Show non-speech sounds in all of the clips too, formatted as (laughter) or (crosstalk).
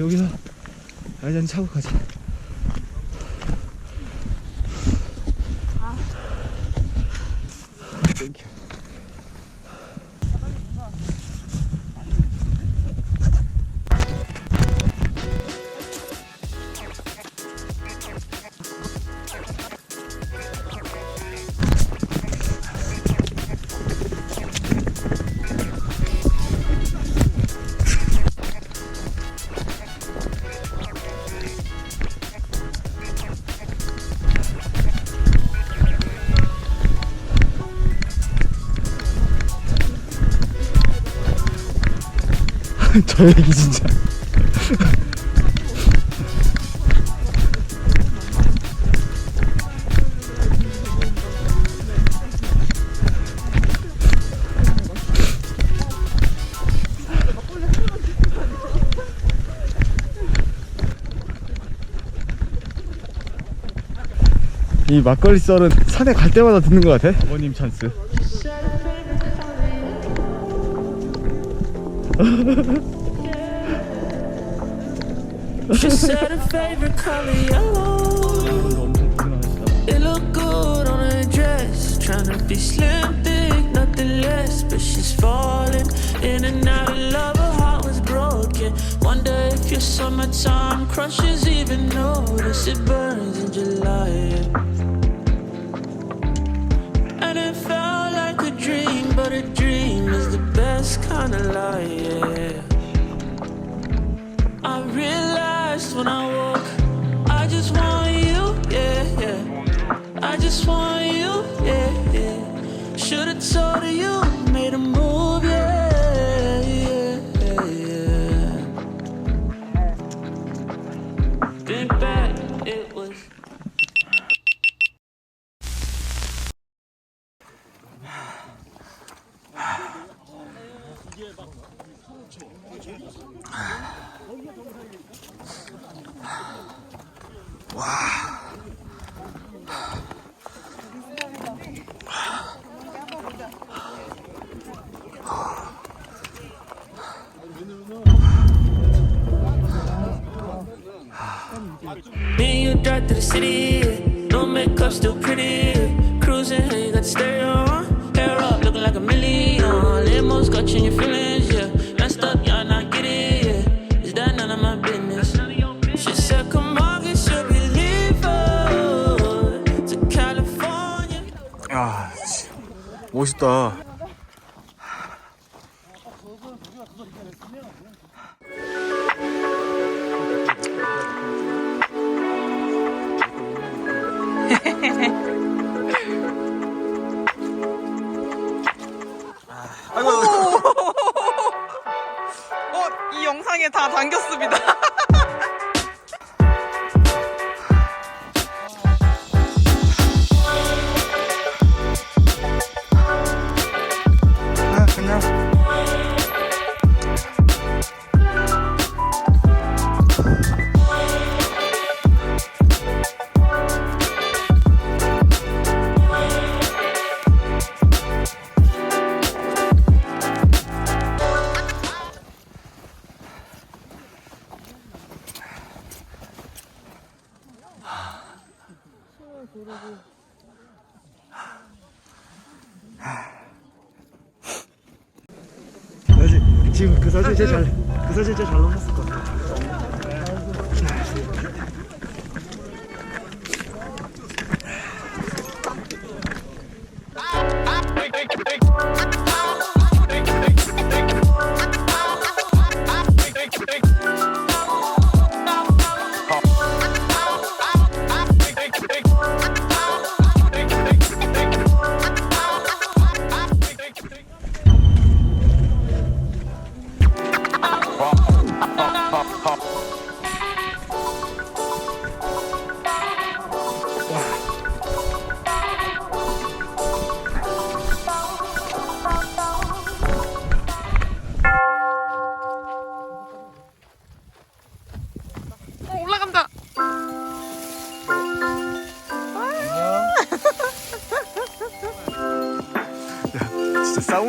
여기서 야잔 차고 가자. (laughs) 저 얘기 진짜. 이 막걸리 썰은 산에 갈 때마다 듣는 것 같아. 어머님 찬스. She said her favorite color yellow. It looked good on her dress. Trying to be slim, thick, nothing less. But she's falling in and out of love. Her heart was broken. Wonder if your summertime crushes even notice it burns in July. Yeah. Of lie. Yeah. I realized when I woke, I just want you, yeah, yeah. I just want you, yeah, yeah. Should've told you Me and you drive to the city, no makeup, still pretty. 멋있다. (laughs) 지금 그 사진 제일 잘, 그 사진 제일 잘 나왔을 것 같아.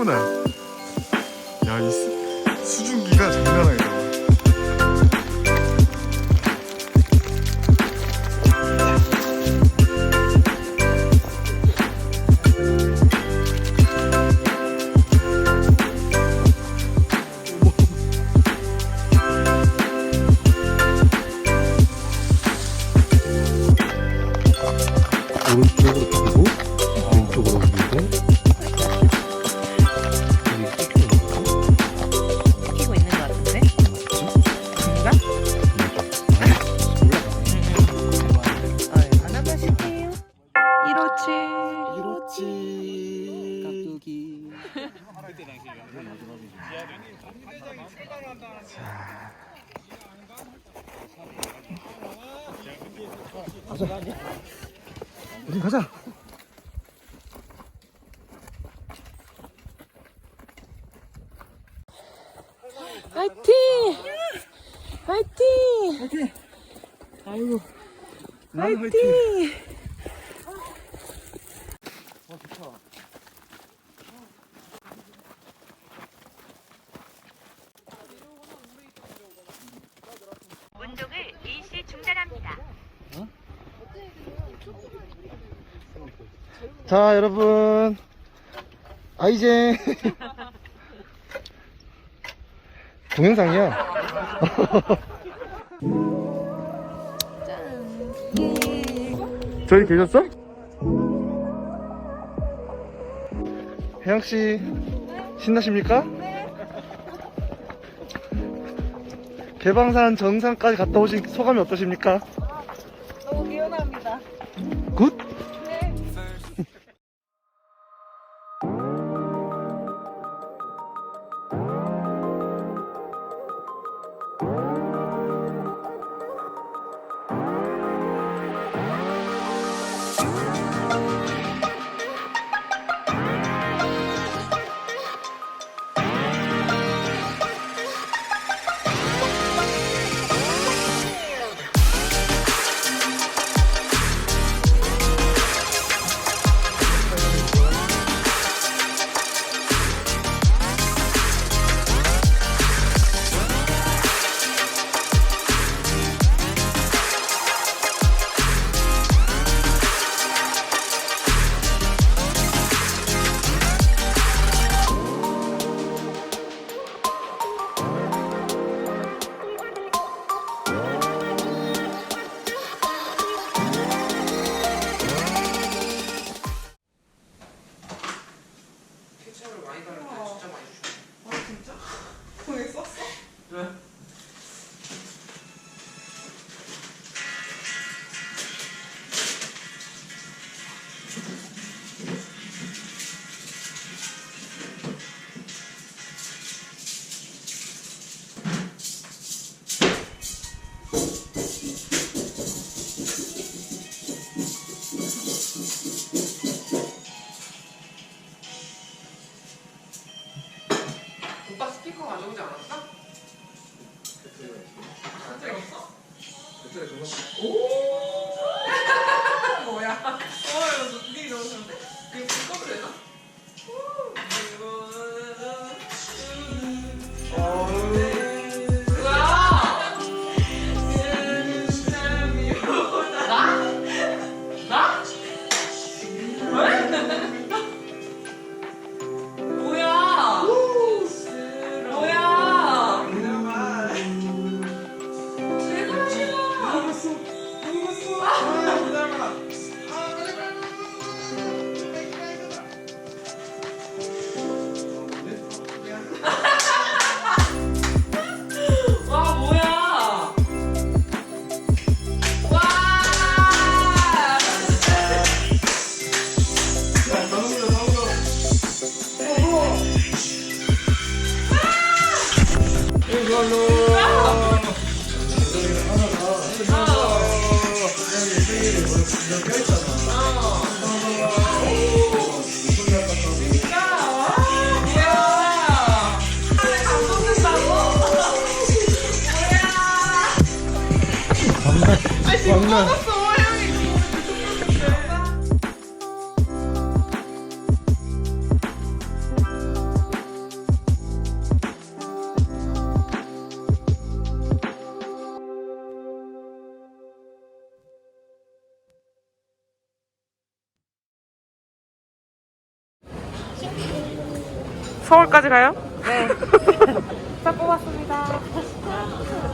진 우리 가자. 화이팅! 화이팅! 아이고. 나는 화이팅. 화이팅! 어, 좋다. 운동을 일시 중단합니다. 자, 여러분. 아이젠. (laughs) 동영상이야. (laughs) 저기 계셨어? 혜영씨, 신나십니까? 개방산 정상까지 갔다 오신 소감이 어떠십니까? 오빠 Okay? 서울까지 가요? (laughs) 자, 뽑았습니다.